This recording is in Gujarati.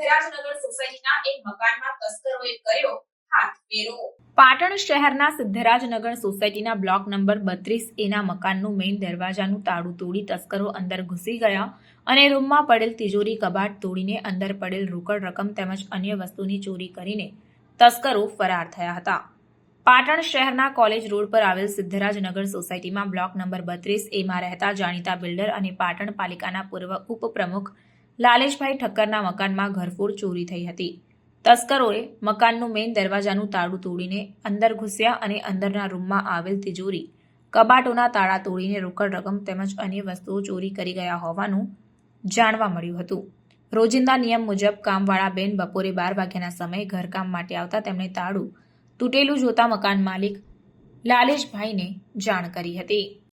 સિદ્ધરાજનગર સોસાયટીના એક મકાનમાં તસ્કરોએ કર્યો પાટણ શહેરના સિદ્ધરાજનગર સોસાયટીના બ્લોક નંબર બત્રીસ એના મકાનનું મેઇન દરવાજાનું તાળું તોડી તસ્કરો અંદર ઘૂસી ગયા અને રૂમમાં પડેલ તિજોરી કબાટ તોડીને અંદર પડેલ રોકડ રકમ તેમજ અન્ય વસ્તુની ચોરી કરીને તસ્કરો ફરાર થયા હતા. પાટણ શહેરના કોલેજ રોડ પર આવેલ સિદ્ધરાજનગર સોસાયટીમાં બ્લોક નંબર બત્રીસ એમાં રહેતા જાણીતા બિલ્ડર અને પાટણ પાલિકાના પૂર્વ ઉપપ્રમુખ લાલેશભાઈ ઠક્કરના મકાનમાં ઘરફોડ ચોરી થઈ હતી. તસ્કરોએ મકાનનું મેઇન દરવાજાનું તાળું તોડીને અંદર ઘૂસ્યા અને અંદરના રૂમમાં આવેલ તિજોરી, કબાટોના તાળા તોડીને રોકડ રકમ તેમજ અન્ય વસ્તુઓ ચોરી કરી ગયા હોવાનું જાણવા મળ્યું હતું. રોજિંદા નિયમ મુજબ કામવાળા બેન બપોરે બાર વાગ્યાના સમયે ઘરકામ માટે આવતા તેમણે તાળું તૂટેલું જોતા મકાન માલિક લાલેશભાઈને જાણ કરી હતી.